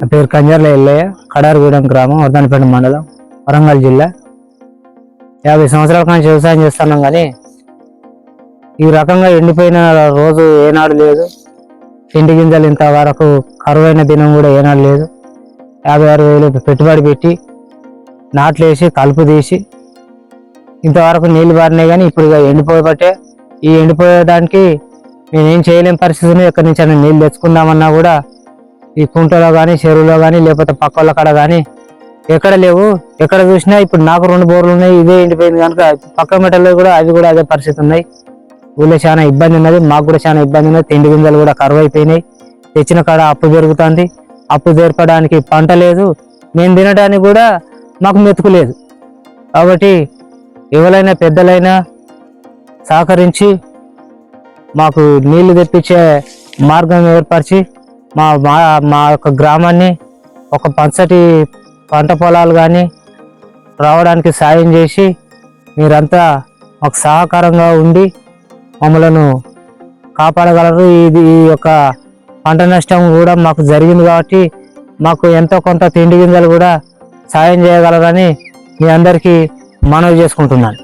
నా పేరు కంజర్ల ఎల్లయ్య కడారుగూడెం గ్రామం వర్ధనపేట మండలం వరంగల్ జిల్లా. యాభై సంవత్సరాల నుంచి వ్యవసాయం చేస్తున్నాం కానీ ఈ రకంగా ఎండిపోయిన రోజు ఏనాడు లేదు. పిండి గింజలు ఇంతవరకు కరువైన దినం కూడా ఏనాడు లేదు. యాభై ఆరు వేలు పెట్టుబడి పెట్టి నాట్లు వేసి కలుపు తీసి ఇంతవరకు నీళ్ళు బారినాయి కానీ ఇప్పుడు ఇక ఎండిపోయబట్టే ఈ ఎండిపోయేదానికి నేనేం చేయలేని పరిస్థితిని ఎక్కడి నుంచి అయినా నీళ్ళు తెచ్చుకుందామన్నా కూడా ఈ కుంటలో కానీ చెరువులో కానీ లేకపోతే పక్క వాళ్ళ కాడ కానీ ఎక్కడ లేవు. ఎక్కడ చూసినా ఇప్పుడు నాకు రెండు బోర్లు ఉన్నాయి ఇదే ఎండిపోయింది కనుక పక్క మెటల్లో కూడా అవి కూడా అదే పరిస్థితి ఉన్నాయి. ఊళ్ళో చాలా ఇబ్బంది ఉన్నది మాకు కూడా చాలా ఇబ్బంది ఉన్నది. తిండి గింజలు కూడా కరువు అయిపోయినాయి. తెచ్చిన కాడ అప్పు పెరుగుతుంది అప్పు జరపడానికి పంట లేదు. మేము తినడానికి కూడా మాకు మెతుకు లేదు. కాబట్టి ఎవరైనా పెద్దలైనా సహకరించి మాకు నీళ్ళు తెప్పించే మార్గం ఏర్పరిచి మా మా మా యొక్క గ్రామాన్ని ఒక పంచటి పంట పొలాలు కానీ రావడానికి సాయం చేసి మీరంతా మాకు సహకారంగా ఉండి మమ్మలను కాపాడగలరు. ఇది ఈ యొక్క పంట నష్టం కూడా మాకు జరిగింది కాబట్టి మాకు ఎంతో కొంత తిండి గింజలు కూడా సాయం చేయగలరని మీ అందరికీ మనవి చేసుకుంటున్నాను.